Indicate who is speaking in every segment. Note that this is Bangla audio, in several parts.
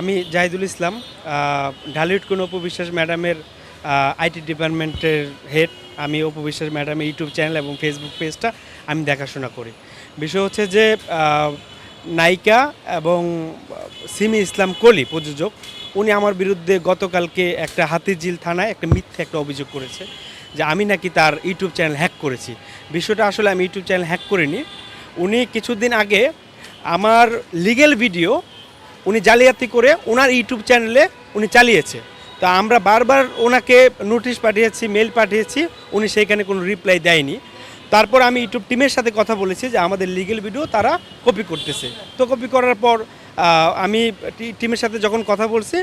Speaker 1: আমি জাহিদুল ইসলাম ঢালিউড কোন উপবিশ্বাস ম্যাডামের আইটি ডিপার্টমেন্টের হেড। আমি উপবিশ্বাস ম্যাডামের ইউটিউব চ্যানেল এবং ফেসবুক পেজটা আমি দেখাশোনা করি। বিষয় হচ্ছে যে নায়িকা এবং সিমি ইসলাম কলি প্রযোজক, উনি আমার বিরুদ্ধে গতকালকে একটা হাতিঝিল থানায় একটা মিথ্যে একটা অভিযোগ করেছে যে আমি নাকি তার ইউটিউব চ্যানেল হ্যাক করেছি। বিষয়টা আসলে আমি ইউটিউব চ্যানেল হ্যাক করিনি। উনি কিছুদিন আগে আমার লিগেল ভিডিও উনি জালিয়াতি করে ওনার ইউটিউব চ্যানেলে উনি চালিয়েছে। তা আমরা বারবার ওনাকে নোটিশ পাঠিয়েছি মেল পাঠিয়েছি, উনি সেইখানে কোনো রিপ্লাই দেয়নি। তারপর আমি ইউটিউব টিমের সাথে কথা বলেছি যে আমাদের লিগেল ভিডিও তারা কপি করতেছে। তো কপি করার পর আমি টিমের সাথে যখন কথা বলছি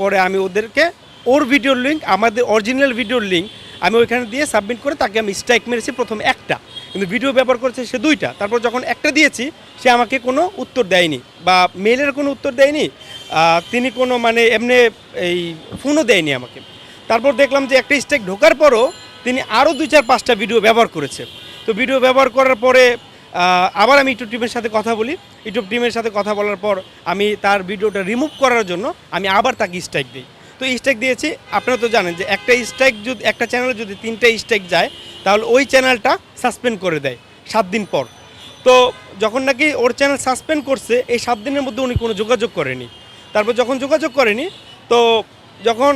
Speaker 1: পরে আমি ওদেরকে ওর ভিডিওর লিঙ্ক আমাদের অরিজিনাল ভিডিওর লিঙ্ক আমি ওইখানে দিয়ে সাবমিট করে তাকে আমি স্ট্রাইক মেরেছি প্রথম একটা। কিন্তু ভিডিও ব্যবহার করেছে সে দুইটা। তারপর যখন একটা দিয়েছি, সে আমাকে কোনো উত্তর দেয়নি বা মেলের কোনো উত্তর দেয়নি তিনি কোনো মানে এমনি এই ফোনও দেয়নি আমাকে। তারপর দেখলাম যে একটা স্ট্রাইক ঢোকার পরও তিনি আরও দুই চার পাঁচটা ভিডিও ব্যবহার করেছে। তো ভিডিও ব্যবহার করার পরে আবার আমি ইউটিউব টিমের সাথে কথা বলি। ইউটিউব টিমের সাথে কথা বলার পর আমি তার ভিডিওটা রিমুভ করার জন্য আমি আবার তাকে স্ট্রাইক দিই। তো স্ট্রাইক দিয়েছি। আপনারা তো জানেন যে একটা স্ট্রাইক যদি, একটা চ্যানেলে যদি তিনটা স্ট্রাইক যায়, তাহলে ওই চ্যানেলটা সাসপেন্ড করে দেয় সাত দিন পর। তো যখন নাকি ওর চ্যানেল সাসপেন্ড করছে, এই সাত দিনের মধ্যে উনি কোনো যোগাযোগ করেনি। তারপর যখন যোগাযোগ করেনি, তো যখন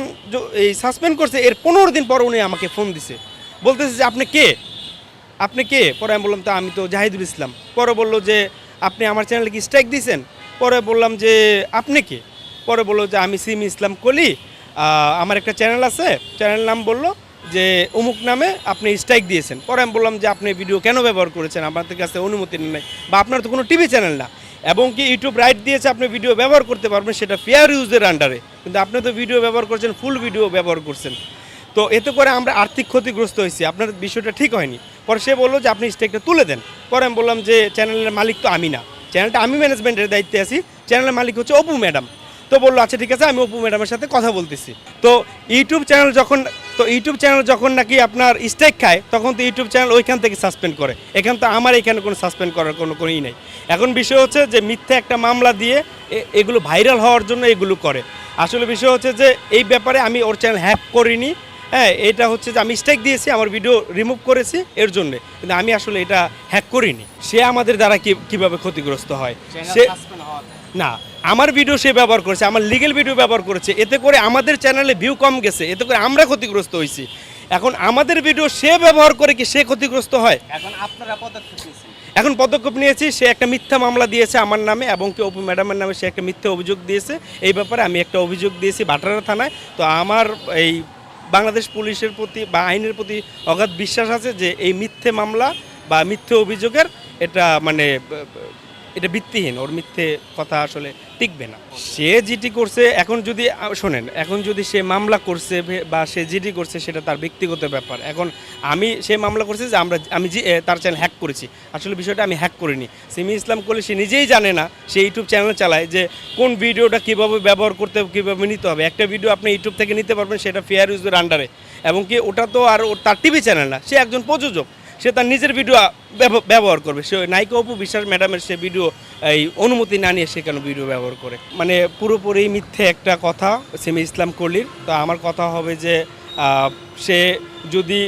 Speaker 1: এই সাসপেন্ড করছে, এর পনেরো দিন পর উনি আমাকে ফোন দিছে। বলতেছে যে, আপনি কে? আপনি কে? পরে আমি বললাম, তা আমি তো জাহিদুল ইসলাম। পরে বলল যে, আপনি আমার চ্যানেলে কি স্ট্রাইক দিয়েছেন পরে বললাম যে, আপনি কে? পরে বলল যে, আমি সিম ইসলাম কলি। আমার একটা চ্যানেল আছে চ্যানেল নাম বলল যে অমুক নামে আপনি স্ট্রাইক দিয়েছেন। পরে আমি বললাম যে, আপনি ভিডিও কেন ব্যবহার করেছেন? আপনাদের কাছে অনুমতি নেই বা আপনার তো কোনো টিভি চ্যানেল না। এবং কি ইউটিউব রাইট দিয়েছে, আপনি ভিডিও ব্যবহার করতে পারবেন সেটা ফেয়ার ইউজের আন্ডারে। কিন্তু আপনি তো ভিডিও ব্যবহার করছেন, ফুল ভিডিও ব্যবহার করছেন। তো এতে করে আমরা আর্থিক ক্ষতিগ্রস্ত হয়েছি। আপনার বিষয়টা ঠিক হয়নি। পরে সে বলল যে, আপনি স্টেকটা তুলে দেন। পরে আমি বললাম যে, চ্যানেলের মালিক তো আমি না। চ্যানেলটা আমি ম্যানেজমেন্টের দায়িত্বে আছি। চ্যানেলের মালিক হচ্ছে অপু ম্যাডাম। তো বলল আচ্ছা ঠিক আছে, আমি অপু ম্যাডামের সাথে কথা বলতেছি। তো ইউটিউব চ্যানেল যখন, তো ইউটিউব চ্যানেল যখন নাকি আপনার স্ট্রাইক খায়, তখন তো ইউটিউব চ্যানেল ওইখান থেকে সাসপেন্ড করে। এখান তো আমার এখানে কোনো সাসপেন্ড করার কোনো কোনোই নেই। এখন বিষয় হচ্ছে যে, মিথ্যা একটা মামলা দিয়ে এগুলো ভাইরাল হওয়ার জন্য এগুলো করে। আসলে বিষয় হচ্ছে যে, এই ব্যাপারে আমি ওর চ্যানেল হ্যাক করিনি। হ্যাঁ এটা হচ্ছে যে আমি স্ট্রাইক দিয়েছি আমার ভিডিও রিমুভ করেছি এর জন্য। কিন্তু আমি আসলে এটা হ্যাক করিনি। সে আমাদের দ্বারা কি কীভাবে ক্ষতিগ্রস্ত হয়? সে না আমার ভিডিও সে ব্যবহার করেছে আমার লিগেল ভিডিও ব্যবহার করেছে। এতে করে আমাদের চ্যানেলে ভিউ কম গেছে এতে করে আমরা ক্ষতিগ্রস্ত হয়েছি এখন আমাদের ভিডিও সে ব্যবহার করে কি সে ক্ষতিগ্রস্ত হয়?
Speaker 2: এখন আপনারা পদক্ষেপ
Speaker 1: এখন পদক্ষেপ নিয়েছি সে একটা মিথ্যা মামলা দিয়েছে আমার নামে এবং কি অপু ম্যাডামের নামে সে একটা মিথ্যা অভিযোগ দিয়েছে। এই ব্যাপারে আমি একটা অভিযোগ দিয়েছি ভাটারা থানায়। তো আমার এই বাংলাদেশ পুলিশের প্রতি বা আইনের প্রতি অগাধ বিশ্বাস আছে যে এই মিথ্যে মামলা বা মিথ্যে অভিযোগের এটা মানে এটা ভিত্তিহীন, ওর মিথ্যে কথা আসলে টিকবে না। সে জিটি করছে, এখন যদি শোনেন, এখন যদি সে মামলা করছে বা সে জিডি করছে, সেটা তার ব্যক্তিগত ব্যাপার। এখন আমি সে মামলা করছে যে আমরা, আমি তার চ্যানেল হ্যাক করেছি। আসলে বিষয়টা আমি হ্যাক করিনি। সিমি ইসলাম করলে সে নিজেই জানে না, সে ইউটিউব চ্যানেল চালায় যে কোন ভিডিওটা কীভাবে ব্যবহার করতে হবে কীভাবে নিতে হবে। একটা ভিডিও আপনি ইউটিউব থেকে নিতে পারবেন, সেটা ফেয়ার ইউজের আন্ডারে এবং কি ওটা তো আর তার টিভি চ্যানেল না, সে একজন প্রযোজক। সে তার নিজের ভিডিও ব্যবহার করবে। সে নায়িকা অপু বিশ্বাস ম্যাডামের সে ভিডিও এই অনুমতি না নিয়ে সে কেন ভিডিও ব্যবহার করে? মানে পুরোপুরি মিথ্যে একটা কথা, সেমি ইসলাম কলির। তো আমার কথা হবে যে সে যদি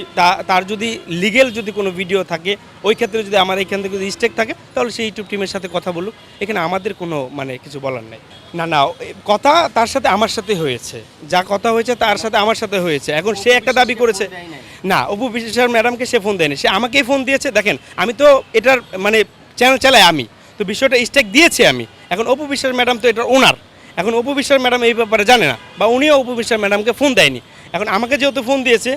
Speaker 1: তার যদি লিগেল যদি কোনো ভিডিও থাকে, ওই ক্ষেত্রে যদি আমার এখান থেকে যদি স্টেক থাকে, তাহলে সেই ইউটিউব টিমের সাথে কথা বলুক। এখানে আমাদের কোনো মানে কিছু বলার নেই। না না কথা তার সাথে আমার সাথে হয়েছে। যা কথা হয়েছে তার সাথে আমার সাথে হয়েছে। এখন সে একটা দাবি করেছে না, অপু বিশ্বাস ম্যাডামকে সে ফোন দেয়নি। সে আমাকেই ফোন দিয়েছে, দেখেন, আমি তো এটার মানে চ্যানেল চালাই আমি। তো বিষয়টা স্টেক দিয়েছি আমি। এখন অপু বিশ্বাস ম্যাডাম তো এটার ওনার এখন অপু বিশ্বাস ম্যাডাম এই ব্যাপারে জানে না, বা উনিও অপু বিশ্বাস ম্যাডামকে ফোন দেয়নি। এখন আমাকে যেহেতু ফোন দিয়েছে,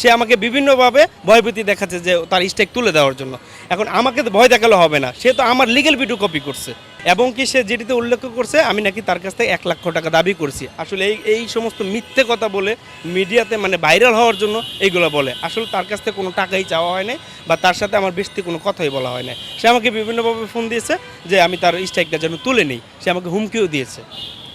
Speaker 1: সে আমাকে বিভিন্নভাবে ভয়ভীতি দেখাচ্ছে যে তার স্টেক তুলে দেওয়ার জন্য। এখন আমাকে তো ভয় দেখালে হবে না। সে তো আমার লিগেল ভিডিও কপি করছে। এবং কি সে যেটিতে উল্লেখ করছে, আমি নাকি তার কাছ থেকে এক লক্ষ টাকা দাবি করছি। আসলে এই এই সমস্ত মিথ্যে কথা বলে মিডিয়াতে মানে ভাইরাল হওয়ার জন্য এইগুলো বলে। আসলে তার কাছ থেকে কোনো টাকাই চাওয়া হয় নাই বা তার সাথে আমার বেশি কোনো কথাই বলা হয় না সে আমাকে বিভিন্নভাবে ফোন দিয়েছে যে আমি তার স্ট্রাইকটা যেন তুলে নিই। সে আমাকে হুমকিও দিয়েছে।